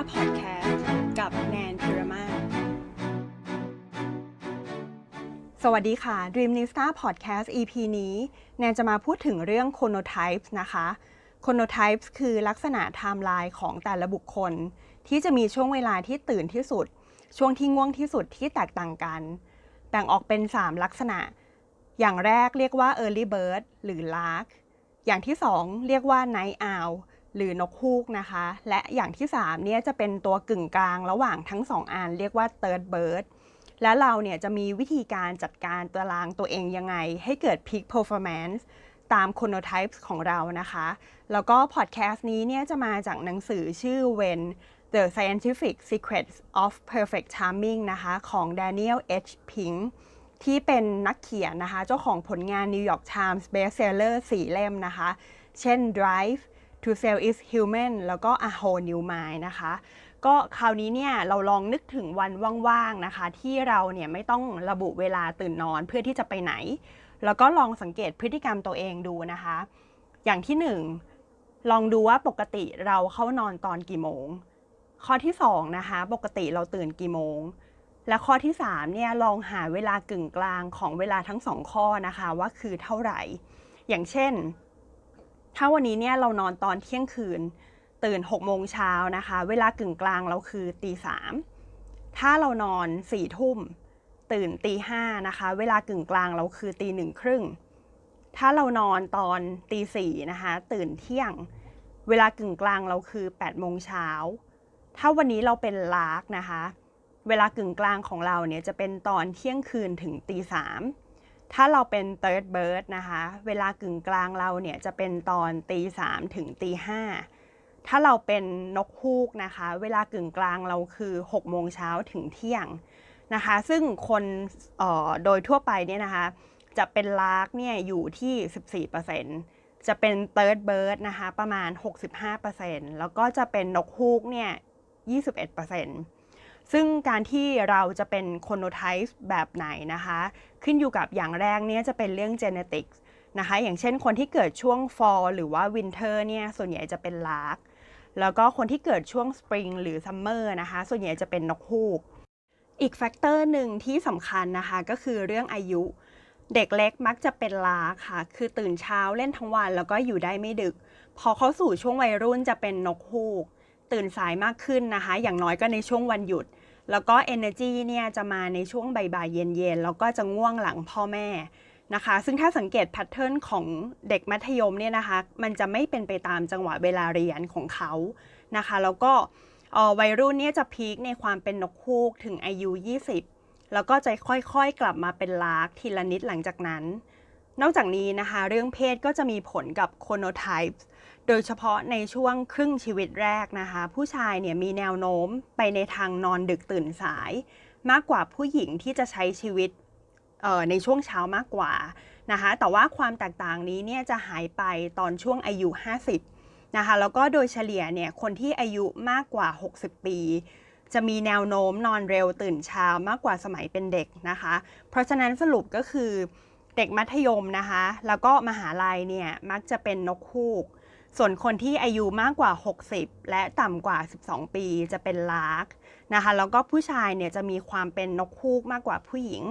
พอดแคสต์กับแนนพิรมาสวัสดีค่ะ Dreamnista Podcast EP นี้ แนนจะมาพูดถึงเรื่อง Chronotypes นะคะ Chronotypes คือลักษณะไทม์ไลน์ของแต่ละบุคคล ที่จะมีช่วงเวลาที่ตื่นที่สุด ช่วงที่ง่วงที่สุดที่แตกต่างกัน แบ่งออกเป็น 3 ลักษณะ อย่างแรกเรียกว่า early bird หรือ lark อย่างที่ 2 เรียกว่า night owl หรือนกฮูกนะคะ และอย่างที่3เนี่ยจะเป็นตัวกึ่งกลางระหว่างทั้ง 2อันเรียกว่า third bird และเราเนี่ยจะมีวิธีการจัดการตารางตัวเองยังไง ให้เกิด peak performance ตาม chronotypes ของเรานะคะ แล้วก็พอดแคสต์นี้เนี่ยจะมาจากหนังสือชื่อ When The Scientific Secrets of Perfect Timing นะคะของ Daniel H. Pink ที่เป็นนักเขียนนะคะ เจ้าของผลงาน New York Times bestseller 4 เล่มนะคะ เช่น Drive To Sell is Human แล้วก็ A Whole New Mind นะคะ ก็คราวนี้เนี่ยเราลองนึกถึงวันว่างๆนะคะ ที่เราเนี่ยไม่ต้องระบุเวลาตื่นนอนเพื่อที่จะไปไหน แล้วก็ลองสังเกตพฤติกรรมตัวเองดูนะคะ อย่างที่หนึ่งลองดูว่าปกติเราเข้านอนตอนกี่โมง ข้อที่สองนะคะ ปกติเราตื่นกี่โมง และข้อที่สามเนี่ยลองหาเวลากึ่งกลางของเวลาทั้งสองข้อนะคะว่าคือเท่าไหร่ อย่างเช่น ถ้าวันนี้เนี่ยเรานอนตอนเที่ยงคืน ตื่น6โมงเช้านะคะ เวลากึ่งกลางเราคือตีสามถ้าเรานอน4ี่ทุ่ม ตื่นตีห้านะคะ เวลากึ่งกลางเราคือตีหนึ่งครึ่ง ถ้าเรานอนตอนตีสี่นะคะ ตื่นเที่ยง เวลากึ่งกลางเราคือ8โมงเช้า ถ้าวันนี้เราเป็นลาร์กนะคะ เวลากึ่งกลางของเราเนี่ยจะเป็นตอนเที่ยงคืนถึงตีสาม ถ้าเราเป็น third bird นะคะ เวลากึ่งกลางเราเนี่ยจะเป็นตอนตีสามถึงตีห้าถ้าเราเป็นนกฮูกนะคะ เวลากึ่งกลางเราคือ6โมงเช้าถึงเที่ยงนะคะ ซึ่งคนเอ่อโดยทั่วไปเนี่ยนะคะ จะเป็นลาร์กเนี่ยอยู่ที่ 14%จะเป็น third bird นะคะ ประมาณ 65%แล้วก็จะเป็นนกฮูกเนี่ย 21% ซึ่งการที่เราจะเป็น chronotype แบบไหนนะคะ ขึ้นอยู่กับอย่างแรกเนี่ยจะเป็นเรื่อง genetics นะคะ อย่างเช่นคนที่เกิดช่วง fall หรือว่า winter เนี่ยส่วนใหญ่จะเป็นลาร์กแล้วก็คนที่เกิดช่วง spring หรือ summer นะคะ ส่วนใหญ่จะเป็นนกฮูก อีกแฟกเตอร์หนึ่งที่สำคัญนะคะก็คือเรื่องอายุเด็กเล็กมักจะเป็นลาค่ะ คือตื่นเช้าเล่นทั้งวันแล้วก็อยู่ได้ไม่ดึก พอเขาสู่ช่วงวัยรุ่นจะเป็นนกฮูก ตื่นสายมากขึ้นนะคะ อย่างน้อยก็ในช่วงวันหยุด แล้วก็ energy เนี่ยจะมาในช่วงบ่ายๆเย็นๆแล้วก็จะง่วงหลังพ่อแม่นะคะ ซึ่งถ้าสังเกตแพทเทิร์นของเด็กมัธยมเนี่ยนะคะ มันจะไม่เป็นไปตามจังหวะเวลาเรียนของเขานะคะ แล้วก็วัยรุ่นเนี่ยจะพีคในความเป็นนกฮูกถึงอายุ 20 แล้วก็จะค่อยๆ กลับมาเป็นลากทีละนิดหลังจากนั้น นอกจากนี้นะคะ เรื่องเพศก็จะมีผลกับ Chronotype ดยเฉพาะในช่วงครึ่งชีวิตแรกนะคะ ผู้ชายเนี่ยมีแนวโน้มไปในทางนอนดึกตื่นสาย มากกว่าผู้หญิงที่จะใช้ชีวิตออในช่วงเช้ามากกว่านะคะแต่ว่าความแตกต่างนี้เนี่ยจะหายไปตอนช่วงอายุ 50นะคะแล้วก็โดยเฉลี่ยเนี่ยคนที่อายุมากกว่า 60 ปี จะมีแนวโน้มนอนเร็วตื่นเช้ามากกว่าสมัยเป็นเด็กนะคะ เพราะฉะนั้นสรุปก็คือเด็กมัธยมนะคะ แล้วก็มหาลัยเนี่ยมักจะเป็นนกฮูก ส่วนคนที่อายุมากกว่า 60 และต่ำกว่า 12 ปีจะเป็นลากนะคะแล้วก็ผู้ชายเนี่ยจะมีความเป็นนกฮูกมากกว่าผู้หญิง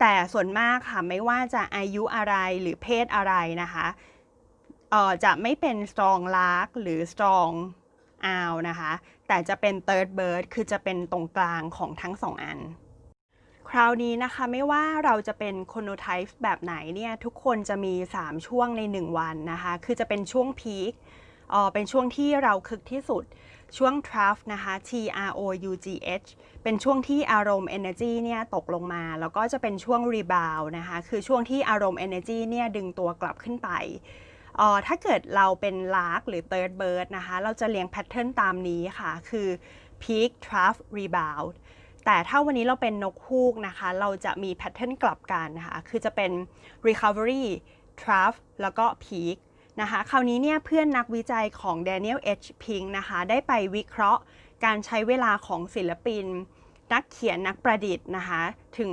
แต่ส่วนมากค่ะไม่ว่าจะอายุอะไรหรือเพศอะไรนะคะเอ่อจะไม่เป็น strong lark หรือ strong owl นะคะแต่จะเป็น third bird คือจะเป็นตรงกลางของทั้งสองอัน คราวนี้นะคะไม่ว่าเราจะเป็น chronotype แบบไหนเนี่ยทุกคนจะมี 3 ช่วงใน 1 วันนะคะ คือจะเป็นช่วง peak เอ่อเป็นช่วงที่เราคึกที่สุดช่วง trough นะคะ T R O U G H เป็นช่วงที่อารมณ์ energy เนี่ยตกลงมา แล้วก็จะเป็นช่วง rebound นะคะคือช่วงที่อารมณ์ energy เนี่ยดึงตัวกลับขึ้นไปออถ้าเกิดเราเป็น lark หรือ third bird นะคะเราจะเรียงแพทเทิร์นตามนี้ค่ะ คือ peak trough rebound แต่ถ้าวันนี้เราเป็นนกฮูกนะคะ เราจะมีแพทเทิร์นกลับกันนะคะ คือจะเป็น recovery trough แล้วก็ peak นะคะ คราวนี้เนี่ยเพื่อนนักวิจัยของ Daniel H. Pink นะคะ ได้ไปวิเคราะห์การใช้เวลาของศิลปิน นักเขียนนักประดิษฐ์นะคะ ถึง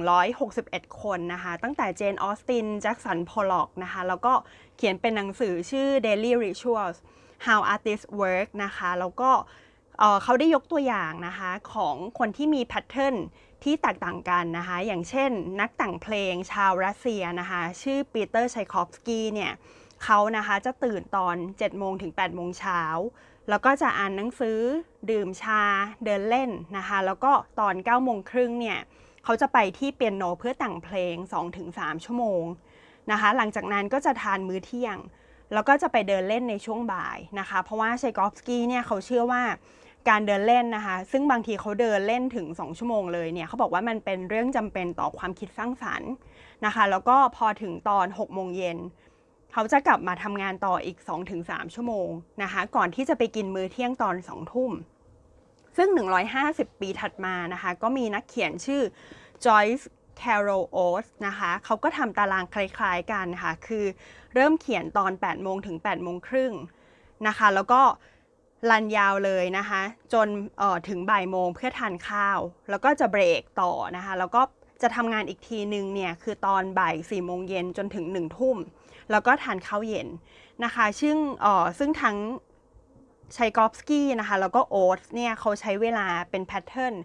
161 คนนะคะ ตั้งแต่เจนออสตินแจ็คสันพอลล็อกนะคะ แล้วก็เขียนเป็นหนังสือชื่อ Daily Rituals How Artists Work นะคะ แล้วก็ เขาได้ยกตัวอย่างนะคะของคนที่มีแพทเทิร์นที่แตกต่างกันนะคะ อย่างเช่น นักแต่งเพลงชาวรัสเซียนะคะ ชื่อปีเตอร์ชัยคอฟสกี้เนี่ยเขานะคะจะตื่นตอน 7 โมงถึง 8 โมงเช้า แล้วก็จะอ่านหนังสือดื่มชาเดินเล่นนะคะ แล้วก็ตอน 9 โมงครึ่งเนี่ยเขาจะไปที่เปียโนเพื่อแต่งเพลง 2-3 ชั่วโมงนะคะ หลังจากนั้นก็จะทานมื้อเที่ยง แล้วก็จะไปเดินเล่นในช่วงบ่ายนะคะ เพราะว่าชัยกอฟสกี้เนี่ยเขาเชื่อว่า การเดินเล่นนะคะ ซึ่งบางทีเขาเดินเล่นถึง 2 ชั่วโมงเลยเนี่ยเขาบอกว่ามันเป็นเรื่องจำเป็นต่อความคิดสร้างสรรค์นะคะ แล้วก็พอถึงตอน6โมงเย็นเขาจะกลับมาทำงานต่ออีก 2-3 ชั่วโมงนะคะ ก่อนที่จะไปกินมื้อเที่ยงตอน 2 ทุ่ม ซึ่ง 150 ปีถัดมานะคะ ก็มีนักเขียนชื่อ Joyce Carol Oates นะคะเขาก็ทำตารางคล้ายๆกันค่ะ คือเริ่มเขียนตอน 8 โมงถึง 8 โมงครึ่งนะคะ แล้วก็ รันยาวเลยนะคะ จนออถึงบ่ายโมงเพื่อทานข้าว แล้วก็จะเบรกต่อนะคะ แล้วก็จะทำงานอีกทีหนึ่งเนี่ยคือตอนบ่าย4โมงเย็นจนถึง1ทุ่ม แล้วก็ทานข้าวเย็นนะคะ ซึ่งออซึ่งทั้งชัยกอฟสกี้นะคะ แล้วก็โอ๊ตเนี่ยเขาใช้เวลาเป็นแพทเทิร์น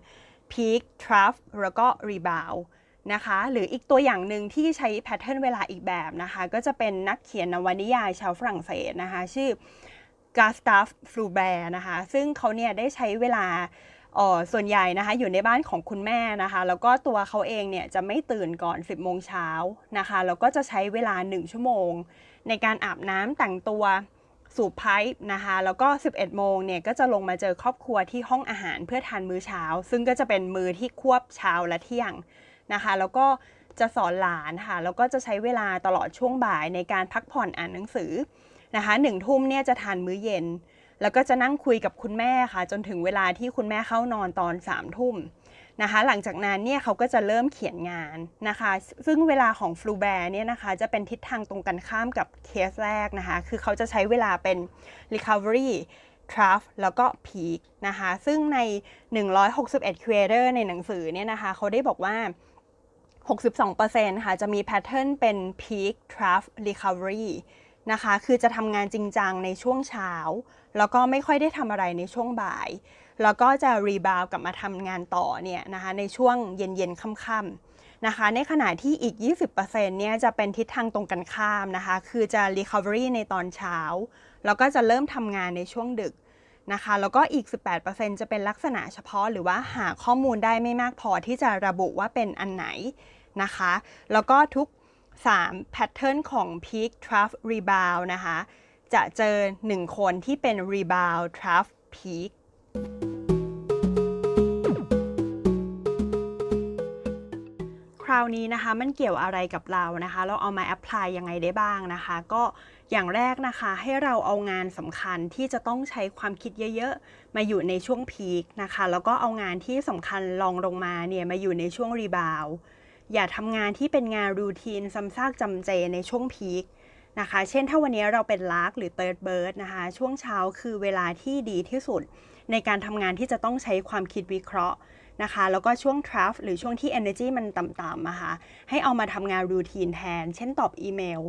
peak trough แล้วก็ rebound นะคะ หรืออีกตัวอย่างหนึ่งที่ใช้แพทเทิร์นเวลาอีกแบบนะคะ ก็จะเป็นนักเขียนนวนิยายชาวฝรั่งเศสนะคะ ชื่อ กาสตาฟฟลูแบร์นะคะ ซึ่งเขาเนี่ยได้ใช้เวลาส่วนใหญ่นะคะอยู่ในบ้านของคุณแม่นะคะ แล้วก็ตัวเขาเองเนี่ยจะไม่ตื่นก่อน 10โมงเช้านะคะแล้วก็จะใช้เวลา 1 ชั่วโมง ในการอาบน้ำแต่งตัวสูบไพ่นะคะแล้วก็ 11 โมงเนี่ยก็จะลงมาเจอครอบครัวที่ห้องอาหารเพื่อทานมื้อเช้า ซึ่งก็จะเป็นมื้อที่ควบเช้าและเที่ยงนะคะ แล้วก็จะสอนหลานค่ะแล้วก็จะใช้เวลาตลอดช่วงบ่ายในการพักผ่อนอ่านหนังสือ นะคะหนึ่งทุ่มเนี่ยจะทานมื้อเย็น แล้วก็จะนั่งคุยกับคุณแม่ค่ะ จนถึงเวลาที่คุณแม่เข้านอนตอน3ามทุ่มนะคะหลังจากนั้นเนี่ยเขาก็จะเริ่มเขียนงานนะคะ ซึ่งเวลาของฟลูแบร์เนี่ยนะคะจะเป็นทิศทางตรงกันข้ามกับเคสแรกนะคะ คือเขาจะใช้เวลาเป็น recovery trough แล้วก็ peak นะคะ ซึ่งใน 161 creator ในหนังสือเนี่ยนะคะ เขาได้บอกว่า 62%ค่ะจะมีแพทเทิร์นเป็น peak trough recovery นะคะ คือจะทำงานจริงจังในช่วงเช้า แล้วก็ไม่ค่อยได้ทำอะไรในช่วงบ่าย แล้วก็จะรีบาวกลับมาทำงานต่อเนี่ยนะคะในช่วงเย็นๆค่ำๆนะคะ ในขณะที่อีก 20%เนี่ยจะเป็นทิศทางตรงกันข้ามนะคะ คือจะ recovery ในตอนเช้า แล้วก็จะเริ่มทำงานในช่วงดึกนะคะ แล้วก็อีก 18%จะเป็นลักษณะเฉพาะหรือว่าหาข้อมูลได้ไม่มากพอที่จะระบุว่าเป็นอันไหนนะคะ แล้วก็ทุก 3 แพทเทิร์นของ Peak Trough Rebound นะคะ จะเจอ 1 คนที่เป็น Rebound Trough Peak คราวนี้นะคะมันเกี่ยวอะไรกับเรานะคะ เราเอามาแอพพลายยังไงได้บ้างนะคะ ก็อย่างแรกนะคะให้เราเอางานสำคัญที่จะต้องใช้ความคิดเยอะๆ มาอยู่ในช่วงพีคนะคะ แล้วก็เอางานที่สำคัญลองลงมาเนี่ยมาอยู่ในช่วงรีบาว อย่าทำงานที่เป็นงานรูทีนซ้ำซากจำเจในช่วงพีคนะคะ เช่นถ้าวันนี้เราเป็นลากหรือเติร์ดเบิร์ดนะคะ ช่วงเช้าคือเวลาที่ดีที่สุด ในการทำงานที่จะต้องใช้ความคิดวิเคราะห์นะคะ แล้วก็ช่วงทราฟหรือช่วงที่ energy มันต่ำๆนะคะ ให้เอามาทำงานรูทีนแทน เช่นตอบอีเมล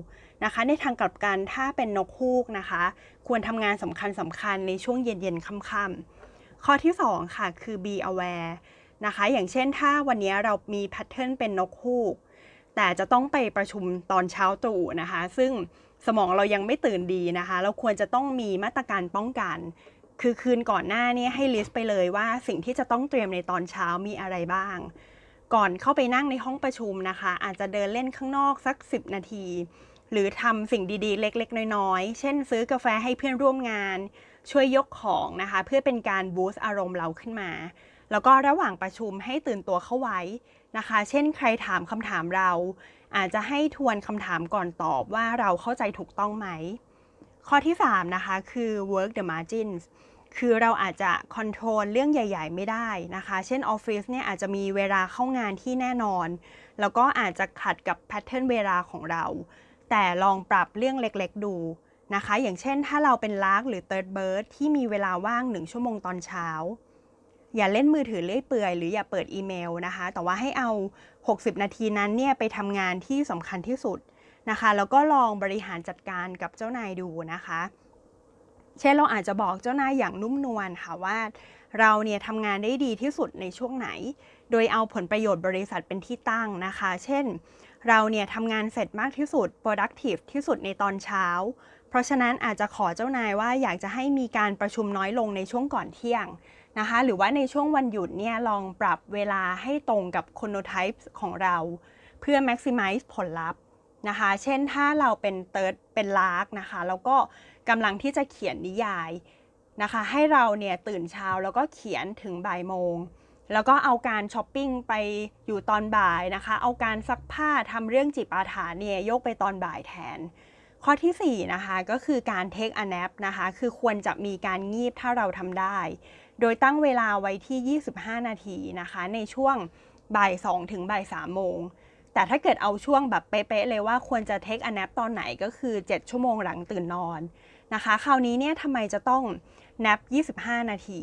นะคะ ในทางกลับกันถ้าเป็นนกฮูกนะคะ ควรทำงานสำคัญสำคัญในช่วงเย็นๆค่ำๆข้อที่ 2 ค่ะ คือ be aware นะคะ อย่างเช่นถ้าวันนี้เรามีแพทเทิร์นเป็นนกฮูก แต่จะต้องไปประชุมตอนเช้าตรู่นะคะ ซึ่งสมองเรายังไม่ตื่นดีนะคะ เราควรจะต้องมีมาตรการป้องกัน คือคืนก่อนหน้านี้ให้ลิสต์ไปเลยว่าสิ่งที่จะต้องเตรียมในตอนเช้ามีอะไรบ้าง ก่อนเข้าไปนั่งในห้องประชุมนะคะ อาจจะเดินเล่นข้างนอกสัก 10 นาที หรือทำสิ่งดีๆ เล็กๆ น้อยๆ เช่นซื้อกาแฟให้เพื่อนร่วมงาน ช่วยยกของนะคะ เพื่อเป็นการบูสต์อารมณ์เราขึ้นมา แล้วก็ระหว่างประชุมให้ตื่นตัวเข้าไว้นะคะ เช่นใครถามคำถามเรา อาจจะให้ทวนคำถามก่อนตอบว่าเราเข้าใจถูกต้องไหม ข้อที่ 3 นะคะ คือ work the margins คือเราอาจจะคอนโทรลเรื่องใหญ่ ๆ ไม่ได้นะคะ เช่นออฟฟิศเนี่ยอาจจะมีเวลาเข้างานที่แน่นอน แล้วก็อาจจะขัดกับแพทเทิร์นเวลาของเรา แต่ลองปรับเรื่องเล็กๆ ดูนะคะ อย่างเช่นถ้าเราเป็นลากหรือเติร์ดเบิร์ดที่มีเวลาว่าง 1 ชั่วโมงตอนเช้า อย่าเล่นมือถือเลื่อยเปื่อยหรืออย่าเปิดอีเมลนะคะ แต่ว่าให้เอา 60 นาทีนั้นเนี่ยไปทำงานที่สำคัญที่สุดนะคะ แล้วก็ลองบริหารจัดการกับเจ้านายดูนะคะ เช่นเราอาจจะบอกเจ้านายอย่างนุ่มนวลค่ะว่า เราเนี่ยทำงานได้ดีที่สุดในช่วงไหน โดยเอาผลประโยชน์บริษัทเป็นที่ตั้งนะคะ เช่น เราเนี่ยทำงานเสร็จมากที่สุด productive ที่สุดในตอนเช้า เพราะฉะนั้นอาจจะขอเจ้านายว่าอยากจะให้มีการประชุมน้อยลงในช่วงก่อนเที่ยง นะคะ หรือว่าในช่วงวันหยุดเนี่ยลองปรับเวลาให้ตรงกับ chronotype ของเรา เพื่อ maximize ผลลัพธ์นะคะ เช่นถ้าเราเป็น third เป็นลากนะคะ แล้วก็กำลังที่จะเขียนนิยายนะคะ ให้เราเนี่ยตื่นเช้าแล้วก็เขียนถึงบ่ายโมง แล้วก็เอาการช้อปปิ้งไปอยู่ตอนบ่ายนะคะ เอาการซักผ้าทำเรื่องจิปาถะเนี่ยยกไปตอนบ่ายแทน ข้อทีสี่ 4 นะคะ ก็คือการ take a nap นะคะ คือควรจะมีการงีบถ้าเราทำได้ โดยตั้งเวลาไว้ที่ 25 นาทีนะคะ ในช่วงบ่าย2ถึงบ่าย3โมง แต่ถ้าเกิดเอาช่วงแบบเป๊ะๆเลยว่าควรจะ take a nap ตอนไหนก็คือ 7 ชั่วโมงหลังตื่นนอนนะคะ คราวนี้เนี่ยทำไมจะต้อง nap 25 นาที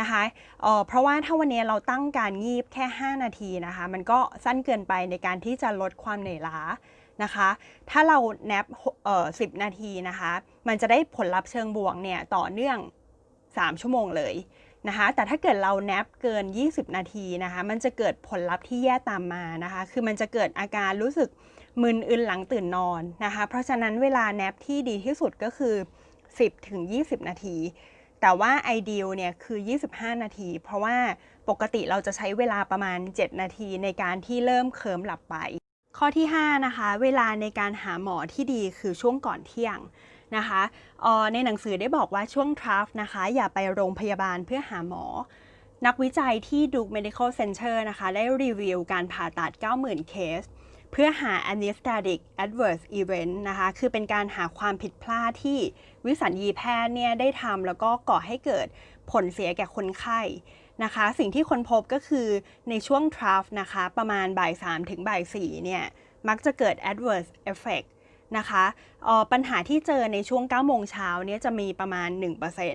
นะคะเออเพราะว่าถ้าวันนี้เราตั้งการงีบแค่ 5 นาทีนะคะ มันก็สั้นเกินไปในการที่จะลดความเหนื่อยล้า นะคะ ถ้าเรา nap เอ่อ10นาทีนะคะ มันจะได้ผลลัพธ์เชิงบวกเนี่ยต่อเนื่อง 3 ชั่วโมงเลยนะคะ แต่ถ้าเกิดเรา nap เกิน 20 นาทีนะคะ มันจะเกิดผลลัพธ์ที่แย่ตามมานะคะ คือมันจะเกิดอาการรู้สึกมึนอึนหลังตื่นนอนนะคะ เพราะฉะนั้นเวลา nap ที่ดีที่สุดก็คือ 10ถึง20 นาที แต่ว่าไอเดียเนี่ยคือ 25 นาที เพราะว่าปกติเราจะใช้เวลาประมาณ 7 นาทีในการที่เริ่มเคลิมหลับไป ข้อที่ 5 นะคะ เวลาในการหาหมอที่ดีคือช่วงก่อนเที่ยงนะคะออในหนังสือได้บอกว่าช่วงทราฟนะคะ อย่าไปโรงพยาบาลเพื่อหาหมอ นักวิจัยที่ Duke Medical Center นะคะ ได้รีวิวการผ่าตัด 90,000 เคส เพื่อหา anesthetic adverse event นะคะ คือเป็นการหาความผิดพลาดที่วิสัญญีแพทย์เนี่ยได้ทำแล้วก็ก่อให้เกิดผลเสียแก่คนไข้ นะคะ สิ่งที่คนพบก็คือในช่วงทราฟนะคะ ประมาณบ่าย3ถึงบ่าย4เนี่ย มักจะเกิด adverse effect นะคะออปัญหาที่เจอในช่วง 9 โมงเช้าเนี่ยจะมีประมาณ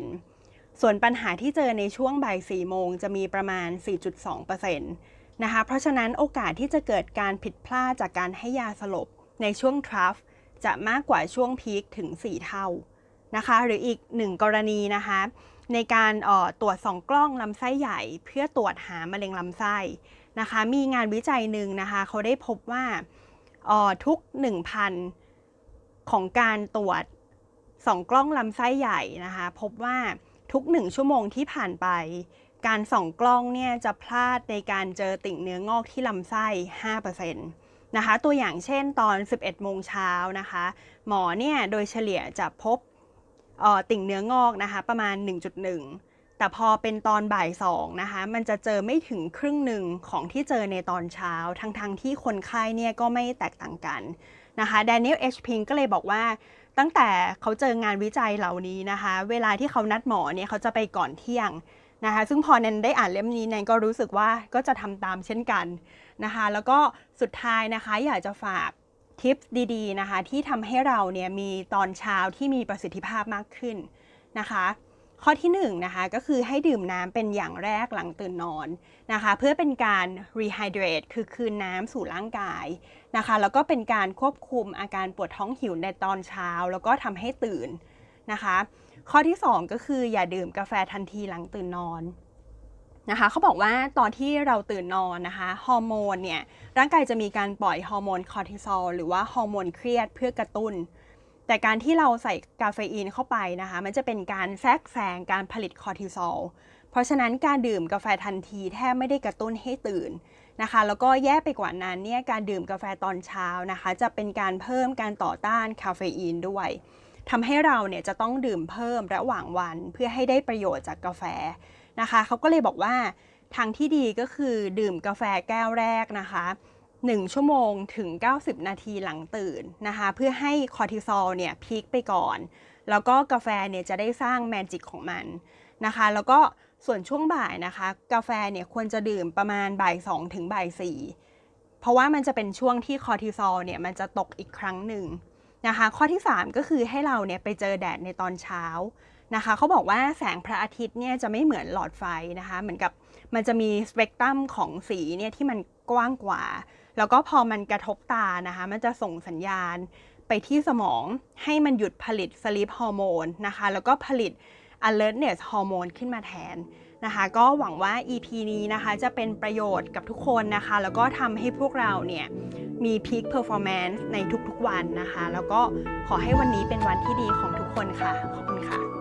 1%ส่วนปัญหาที่เจอในช่วงบ่าย 4 โมงจะมีประมาณ 4.2%นะคะ เพราะฉะนั้นโอกาสที่จะเกิดการผิดพลาดจากการให้ยาสลบในช่วงทรัฟจะมากกว่าช่วงพีคถึง 4 เท่านะคะ หรืออีกหนึ่งกรณีนะคะ ในการตรวจสองกล้องลำไส้ใหญ่ เพื่อตรวจหามะเร็งลำไส้นะคะ มีงานวิจัยหนึ่งนะคะเขาได้พบว่าทุก 1,000 ของการตรวจสองกล้องลำไส้ใหญ่นะคะ พบว่าทุก 1 ชั่วโมงที่ผ่านไป การส่องกล้องเนี่ยจะพลาดในการเจอติ่งเนื้องอกที่ลำไส้ 5%นะคะ ตัวอย่างเช่นตอน 11 โมงเช้านะคะ หมอเนี่ยโดยเฉลี่ยจะพบ ติ่งเนื้องอกนะคะประมาณ 1.1 แต่พอเป็นตอนบ่าย2นะคะมันจะเจอไม่ถึงครึ่งหนึ่งของที่เจอในตอนเช้า ทั้งๆทที่คนไข้เนี่ยก็ไม่แตกต่างกันนะคะแดเนียลเอชพิงก็เลยบอกว่าตั้งแต่เขาเจองานวิจัยเหล่านี้นะคะ เวลาที่เขานัดหมอเนี่ยเขาจะไปก่อนเที่ยงนะคะ ซึ่งพอแนนได้อ่านเล่มนี้แนนก็รู้สึกว่าก็จะทำตามเช่นกันนะคะ แล้วก็สุดท้ายนะคะอยากจะฝาก ทิปดีๆนะคะที่ทำให้เราเนี่ยมีตอนเช้าที่มีประสิทธิภาพมากขึ้นนะคะข้อที่1นงนะคะก็คือให้ดื่มน้ำเป็นอย่างแรกหลังตื่นนอนนะคะเพื่อเป็นการ rehydrate คือคืนน้ำสู่ร่างกายนะคะแล้วก็เป็นการควบคุมอาการปวดท้องหิวในตอนเช้า แล้วก็ทำให้ตื่นนะคะ ข้อที่ 2 ก็คืออย่าดื่มกาแฟทันทีหลังตื่นนอน นะคะเขาบอกว่าตอนที่เราตื่นนอนนะคะฮอร์โมนเนี่ยร่างกายจะมีการปล่อยฮอร์โมนคอร์ติซอลหรือว่าฮอร์โมนเครียดเพื่อกระตุ้น แต่การที่เราใส่กาเฟอีนเข้าไปนะคะมันจะเป็นการแทรกแซงการผลิตคอร์ติซอลเพราะฉะนั้นการดื่มกาแฟทันทีแทบไม่ได้กระตุ้นให้ตื่นนะคะแล้วก็แย่ไปกว่านั้นเนี่ยการดื่มกาแฟตอนเช้านะคะ จะเป็นการเพิ่มการต่อต้านคาเฟอีนด้วยทำให้เราเนี่ยจะต้องดื่มเพิ่มระหว่างวันเพื่อให้ได้ประโยชน์จากกาแฟ นะคะเขาก็เลยบอกว่าทางที่ดีก็คือดื่มกาแฟแก้วแรกนะคะ 1 ชั่วโมงถึง 90 นาทีหลังตื่นนะคะ เพื่อให้คอร์ติซอลเนี่ยพีคไปก่อน แล้วก็กาแฟเนี่ยจะได้สร้างแมจิกของมันนะคะ แล้วก็ส่วนช่วงบ่ายนะคะ กาแฟเนี่ยควรจะดื่มประมาณบ่าย2ถึงบ่าย4เพราะว่ามันจะเป็นช่วงที่คอร์ติซอลเนี่ยมันจะตกอีกครั้งหนึ่งนะคะ ข้อที่ 3 ก็คือให้เราเนี่ยไปเจอแดดในตอนเช้า นะคะเขาบอกว่าแสงพระอาทิตย์เนี่ยจะไม่เหมือนหลอดไฟนะคะ เหมือนกับมันจะมีสเปกตรัมของสีเนี่ยที่มันกว้างกว่า แล้วก็พอมันกระทบตานะคะ มันจะส่งสัญญาณไปที่สมองให้มันหยุดผลิตสลีปฮอร์โมนนะคะ แล้วก็ผลิต alertness hormone ขึ้นมาแทนนะคะ ก็หวังว่า EP นี้นะคะจะเป็นประโยชน์กับทุกคนนะคะ แล้วก็ทำให้พวกเราเนี่ยมี peak performance ในทุกๆวันนะคะ แล้วก็ขอให้วันนี้เป็นวันที่ดีของทุกคนค่ะ ขอบคุณค่ะ